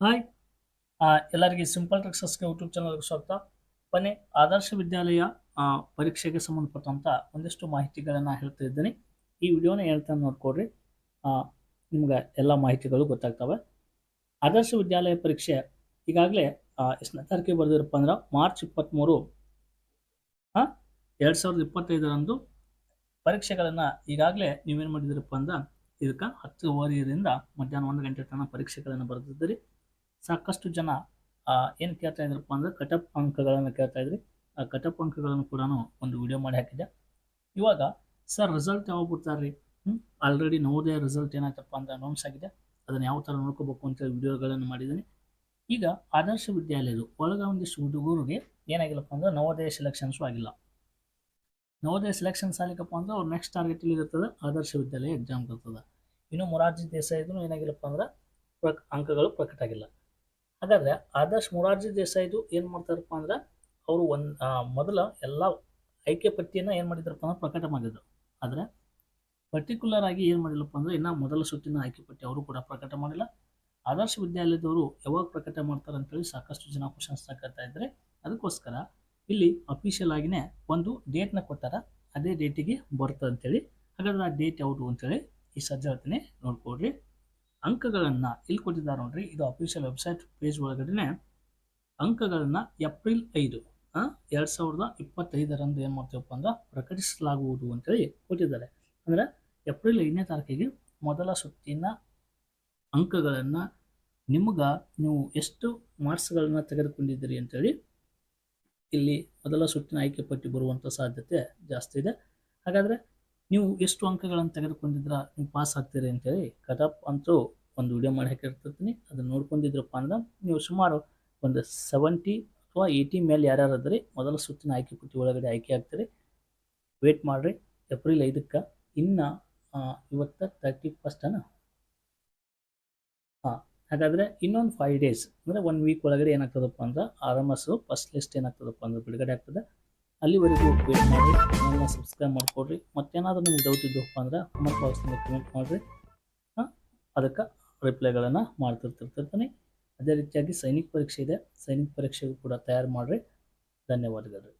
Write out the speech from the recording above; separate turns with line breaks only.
Hi. ಎಲ್ಲರಿಗೆ simple ಟ್ರಿಕ್ಸಸ್ಗೆ YouTube ಚಾನಲ್ಗೆ ಸ್ವಾಗತ. ಬನ್ನಿ, ಆದರ್ಶ ವಿದ್ಯಾಲಯ ಪರೀಕ್ಷೆಗೆ ಸಂಬಂಧಪಟ್ಟಂಥ ಒಂದಿಷ್ಟು ಮಾಹಿತಿಗಳನ್ನು ಹೇಳ್ತಾ ಇದ್ದೀನಿ. ಈ ವಿಡಿಯೋನ ಹೇಳ್ತಾ ನೋಡ್ಕೊಡ್ರಿ ನಿಮ್ಗೆ ಎಲ್ಲ ಮಾಹಿತಿಗಳು ಗೊತ್ತಾಗ್ತವೆ. ಆದರ್ಶ ವಿದ್ಯಾಲಯ ಪರೀಕ್ಷೆ ಈಗಾಗಲೇ ಎಷ್ಟನೇ ತಾರೀಕಿಗೆ ಬರೆದಿರಪ್ಪ ಅಂದ್ರೆ ಮಾರ್ಚ್ ಇಪ್ಪತ್ತ್ಮೂರು ಎರಡು ಸಾವಿರದ ಇಪ್ಪತ್ತೈದರಂದು ಪರೀಕ್ಷೆಗಳನ್ನು ಈಗಾಗಲೇ ನೀವೇನು ಮಾಡಿದಿರಪ್ಪ ಅಂದ್ರೆ ಇದಕ್ಕೆ ಹತ್ತುವರೆಯಿಂದ ಮಧ್ಯಾಹ್ನ ಒಂದು ಗಂಟೆ ತನಕ ಪರೀಕ್ಷೆಗಳನ್ನು ಬರೆದಿದ್ದೀರಿ. ಸಾಕಷ್ಟು ಜನ ಏನು ಕೇಳ್ತಾ ಇದ್ರಪ್ಪ ಅಂದರೆ ಕಟಪ್ ಅಂಕಗಳನ್ನು ಕೇಳ್ತಾ ಇದ್ರಿ. ಆ ಕಟಪ್ ಅಂಕಗಳನ್ನು ಕೂಡ ಒಂದು ವಿಡಿಯೋ ಮಾಡಿ ಹಾಕಿದ್ದೆ. ಇವಾಗ, ಸರ್ ರಿಸಲ್ಟ್ ಯಾವಾಗ ಬಿಡ್ತಾರ್ರಿ ಹ್ಞೂ ಆಲ್ರೆಡಿ ನವೋದಯ ರಿಸಲ್ಟ್ ಏನಾಯ್ತಪ್ಪ ಅಂತ ಅನೌನ್ಸ್ ಆಗಿದೆ ಅದನ್ನು ಯಾವ ಥರ ನೋಡ್ಕೋಬೇಕು ಅಂತೇಳಿ ವಿಡಿಯೋಗಳನ್ನು ಮಾಡಿದ್ದೀನಿ. ಈಗ ಆದರ್ಶ ವಿದ್ಯಾಲಯದ ಒಳಗ ಒಂದಿಷ್ಟು ಹುಡುಗರಿಗೆ ಏನಾಗಿಲ್ಲಪ್ಪ ಅಂದ್ರೆ ನವೋದಯ ಸೆಲೆಕ್ಷನ್ಸು ಆಗಿಲ್ಲ. ನವೋದಯ ಸೆಲೆಕ್ಷನ್ಸ್ ಆಗಿಲ್ಲಪ್ಪ ಅಂದ್ರೆ ಅವ್ರು ನೆಕ್ಸ್ಟ್ ಟಾರ್ಗೆಟ್ ಇರ್ತದೆ, ಆದರ್ಶ ವಿದ್ಯಾಲಯ ಎಕ್ಸಾಮ್ ಇರ್ತದೆ ಇನ್ನು ಮೊರಾರ್ಜಿ ದೇಸಾಯಿದ್ರು ಏನಾಗಿಲ್ಲಪ್ಪ ಅಂದ್ರೆ ಪ್ರಕ್, ಅಂಕಗಳು ಪ್ರಕಟ ಆಗಿಲ್ಲ ಹಾಗಾದ್ರೆ ಆದರ್ಶ್ ಮೊರಾರ್ಜಿ ದೇಸಾಯಿದು ಏನು ಮಾಡ್ತಾರಪ್ಪ ಅಂದ್ರೆ ಅವರು ಒಂದು ಮೊದಲ ಎಲ್ಲ ಆಯ್ಕೆ ಪಟ್ಟಿಯನ್ನು ಏನು ಮಾಡಿದ್ರಪ್ಪ ಅಂದ್ರೆ ಪ್ರಕಟ ಮಾಡಿದ್ರು. ಆದರೆ ಪರ್ಟಿಕ್ಯುಲರ್ ಆಗಿ ಏನು ಮಾಡಿಲ್ಲಪ್ಪ ಅಂದ್ರೆ ಇನ್ನು ಮೊದಲ ಸುತ್ತಿನ ಆಯ್ಕೆ ಪಟ್ಟಿ ಅವರು ಕೂಡ ಪ್ರಕಟ ಮಾಡಿಲ್ಲ. ಆದರ್ಶ ವಿದ್ಯಾಲಯದವರು ಯಾವಾಗ ಪ್ರಕಟ ಮಾಡ್ತಾರೆ ಅಂತೇಳಿ ಸಾಕಷ್ಟು ಜನ ಕ್ವಶನ್ಸ್ ತಗೊಳ್ತಾ ಇದ್ದಾರೆ ಅದಕ್ಕೋಸ್ಕರ ಇಲ್ಲಿ ಅಫಿಷಿಯಲ್ ಆಗಿನೇ ಒಂದು ಡೇಟ್ನ ಕೊಟ್ಟಾರ, ಅದೇ ಡೇಟಿಗೆ ಬರ್ತದೆ ಅಂತೇಳಿ ಹಾಗಾದ್ರೆ ಆ ಡೇಟ್ ಯಾವುದು ಅಂತೇಳಿ ಈ ಸಜ್ಜಾತನೇ ನೋಡ್ಕೊಡ್ರಿ ಅಂಕಗಳನ್ನು ಇಲ್ಲಿ ಕೊಟ್ಟಿದ್ದಾರೆ ನೋಡ್ರಿ. ಇದು ಅಫಿಷಿಯಲ್ ವೆಬ್ಸೈಟ್ ಪೇಜ್ ಒಳಗಡೆ ಅಂಕಗಳನ್ನು ಏಪ್ರಿಲ್ ಐದು ಎರಡು ಸಾವಿರದ ಇಪ್ಪತ್ತೈದರಂದು ಏನು ಮಾಡ್ತೀವಪ್ಪ ಅಂದ್ರೆ ಪ್ರಕಟಿಸಲಾಗುವುದು ಅಂತೇಳಿ ಕೊಟ್ಟಿದ್ದಾರೆ. ಅಂದರೆ ಏಪ್ರಿಲ್ ಐದನೇ ತಾರೀಕಿಗೆ ಮೊದಲ ಸುತ್ತಿನ ಅಂಕಗಳನ್ನು ನಿಮ್ಗೆ ನೀವು ಎಷ್ಟು ಮಾರ್ಕ್ಸ್ಗಳನ್ನು ತೆಗೆದುಕೊಂಡಿದ್ದೀರಿ ಅಂತೇಳಿ ಇಲ್ಲಿ ಮೊದಲ ಸುತ್ತಿನ ಆಯ್ಕೆ ಪಟ್ಟಿ ಬರುವಂಥ ಸಾಧ್ಯತೆ ಜಾಸ್ತಿ ಇದೆ. ಹಾಗಾದರೆ ನೀವು ಎಷ್ಟು ಅಂಕಗಳನ್ನು ತೆಗೆದುಕೊಂಡಿದ್ರ ನೀವು ಪಾಸ್ ಆಗ್ತೀರಿ ಅಂತೇಳಿ ಕಟಪ್ ಅಂತೂ ಒಂದು ವಿಡಿಯೋ ಮಾಡಿ ಹಾಕಿರ್ತಿರ್ತೀನಿ. ಅದನ್ನು ನೋಡ್ಕೊಂಡಿದ್ರಪ್ಪ ಅಂದ್ರೆ ನೀವು ಸುಮಾರು ಒಂದು ಸೆವೆಂಟಿ ಅಥವಾ ಏಯ್ಟಿ ಮೇಲೆ ಯಾರ್ಯಾರು ಮೊದಲ ಸುತ್ತಿನ ಆಯ್ಕೆ ಪಟ್ಟಿ ಒಳಗಡೆ ಆಯ್ಕೆ ಆಗ್ತೀರಿ. ವೇಟ್ ಮಾಡಿರಿ ಏಪ್ರಿಲ್ ಐದಕ್ಕೆ ಇನ್ನು ಇವತ್ತ ತರ್ಟಿ ಫಸ್ಟನ ಹಾಂ, ಹಾಗಾದರೆ ಇನ್ನೊಂದು ಫೈವ್ ಡೇಸ್ ಅಂದರೆ ಒನ್ ವೀಕ್ ಒಳಗಡೆ ಏನಾಗ್ತದಪ್ಪ ಅಂದ್ರೆ R M S first list ಏನಾಗ್ತದಪ್ಪ ಅಂದ್ರೆ ಬಿಡುಗಡೆ ಆಗ್ತದೆ. ಅಲ್ಲಿವರೆಗೂ ವೇಟ್ ಮಾಡಿ ಚಾನಲ್ನ ಸಬ್ಸ್ಕ್ರೈಬ್ ಮಾಡಿಕೊಡ್ರಿ. ಮತ್ತೇನಾದರೂ ನಿಮ್ಗೆ ಡೌಟ್ ಇದ್ದಪ್ಪ ಅಂದ್ರೆ ಕಮೆಂಟ್ ಬಾಕ್ಸ್ನಲ್ಲಿ ಕಮೆಂಟ್ ಮಾಡಿರಿ ಅದಕ್ಕೆ ರಿಪ್ಲೈಗಳನ್ನು ಮಾಡ್ತಿರ್ತಿರ್ತಿರ್ತೀನಿ ಅದೇ ರೀತಿಯಾಗಿ ಸೈನಿಕ ಪರೀಕ್ಷೆ ಇದೆ ಸೈನಿಕ ಪರೀಕ್ಷೆಗೂ ಕೂಡ ತಯಾರು ಮಾಡಿರಿ ಧನ್ಯವಾದಗಳು